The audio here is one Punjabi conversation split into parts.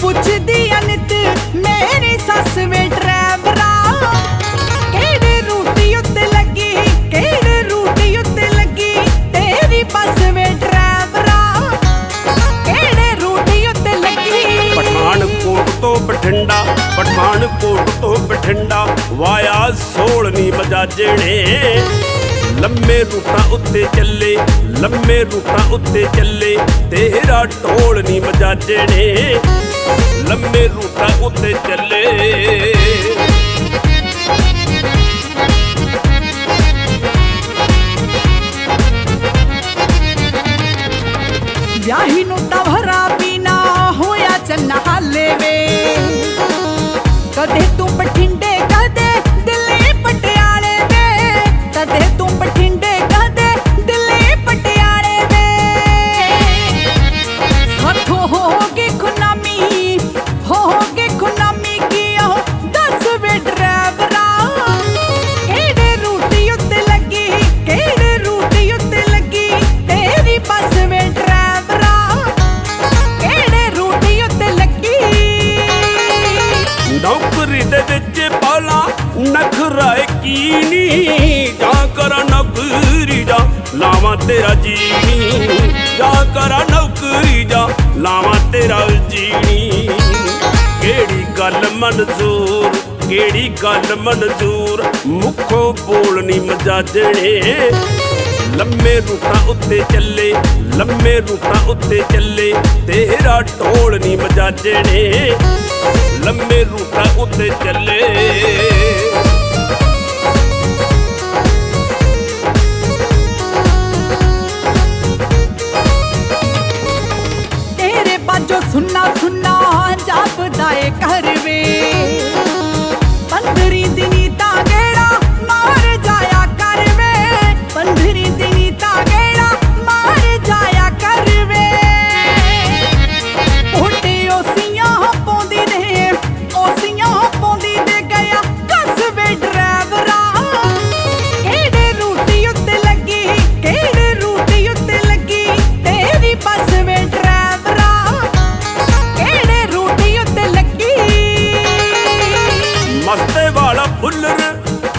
ਪੁੱਛਦੀ ਅਨਿਤ ਮੇਰੀ ਸੱਸ ਵੇ ਡਰਾਈਵਰਾ ਕਿਹੜੇ ਰੂਟ ਉੱਤੇ ਲੱਗੀ, ਕਿਹੜੇ ਰੂਟ ਉੱਤੇ ਲੱਗੀ, ਤੇਰੀ ਬੱਸ ਵੇ ਡਰਾਈਵਰਾ ਕਿਹੜੇ ਰੂਟ ਉੱਤੇ ਲੱਗੀ? ਪਠਾਨਕੋਟ ਤੋਂ ਬਠਿੰਡਾ, ਪਠਾਨਕੋਟ ਤੋਂ ਬਠਿੰਡਾ, ਵਾਇਆ ਸੋਲਣੀ ਬਜਾਜਣੇ। ਲੰਮੇ ਰੂਟਾਂ ਉੱਤੇ ਚੱਲੇ, ਲੰਮੇ ਰੂਟਾਂ ਉੱਤੇ ਚੱਲੇ, ਤੇਰਾ ਢੋਲ ਨਹੀਂ ਮਜਾਜਣੇ। ਲੰਮੇ ਰੂਟਾਂ ਉੱਤੇ ਚੱਲੇ। ਵਿਆਹੀ ਨੂੰ ਤੂੰ ਬਠਿੰਡੇ ਦਿੱਲੀ ਪਟਿਆਲੇ ਵੇ ਹੱਥੋਂ ਹੋ ਗਏ ਖੁਨਾਮੀ, ਹੋ ਗਏ ਖੁਨਾਮੀ ਕੀ ਉਹ? ਦੱਸ ਵੇ ਡਰਾਈਵਰਾ। ਕਿਹੜੇ ਰੂਟੀ ਉੱਤੇ ਲੱਗੀ, ਕਿਹੜੇ ਰੂਟੀ ਉੱਤੇ ਲੱਗੀ? ਤੇਰੀ ਬੱਸ ਵੇ ਡਰਾਈਵਰਾ। ਕਿਹੜੇ ਰੂਟੀ ਉੱਤੇ ਲੱਗੀ? ਨੌਕਰੀ ਦੇ ਵਿੱਚ ਪਾਲਾ, ਨਖਰਾ ਕੀ ਨੀ? ਨੌਕਰੀ ਜਾ ਲਾਵਾਂ ਤੇਰਾ ਜੀਣੀ ਜਾ ਕਰਾਂ ਨੌਕਰੀ ਜਾਂ, ਲਾਵਾਂ ਤੇਰਾ ਜੀਣੀ ਕਿਹੜੀ ਗੱਲ ਮਨਜ਼ੂਰ, ਕਿਹੜੀ ਗੱਲ ਮਨਜ਼ੂਰ? ਮੁੱਖੋਂ ਬੋਲਣੀ ਮਜਾਜਣੇ। ਲੰਮੇ ਰੂਟਾਂ ਉੱਤੇ ਚੱਲੇ, ਲੰਮੇ ਰੂਟਾਂ ਉੱਤੇ ਚੱਲੇ, ਤੇਰਾ ਢੋਲ ਨਹੀਂ ਮਜਾਜਣੇ। ਲੰਮੇ ਰੂਟਾਂ ਉੱਤੇ ਚੱਲੇ। ਸੁੰਨਾ ਸੁੰਨਾ ਜਾਪਦਾ ਏ ਘਰ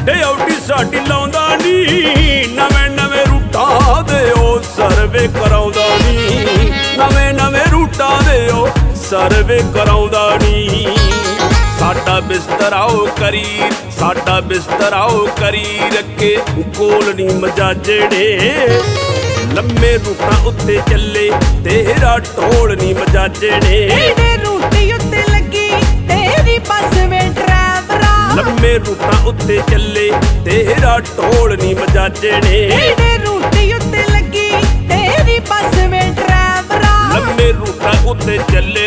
ਡਿਊਟੀ ਸਾਡੀ ਲਾਉਂਦਾ ਨੀ। ਨਵੇਂ ਨਵੇਂ ਰੂਟਾਂ ਦੇ ਉਹ ਸਰਵੇ ਕਰਾਉਂਦਾ ਨੀ। ਨਵੇਂ ਨਵੇਂ ਰੂਟਾਂ ਦੇ ਉਹ ਸਰਵੇ ਕਰਾਉਂਦਾ ਨੀ। ਸਾਡਾ ਬਿਸਤਰਾ ਉਹ ਕਰੀਰ, ਸਾਡਾ ਬਿਸਤਰਾ ਉਹ ਕਰੀਰ ਰੱਖੇ ਕੋਲ ਨਹੀਂ ਮਜਾਜੜੇ ਲੰਮੇ ਰੂਟਾਂ ਉੱਤੇ ਚੱਲੇ, ਤੇਰਾ ਢੋਲ ਨਹੀਂ ਮਜਾਜਣੇ ਲੰਮੇ ਰੂਟਾਂ ਉੱਤੇ ਚੱਲੇ ਤੇਰਾ ਢੋਲ ਨਹੀਂ ਮਜਾਜੇ ਨੇ ਇਹਦੇ ਰੂਟ ਉੱਤੇ ਲੱਗੀ ਤੇਰੀ ਬੱਸ ਵਿੱਚ ਡਰਾਈਵਰਾ ਲੰਮੇ ਰੂਟਾਂ ਉੱਤੇ ਚੱਲੇ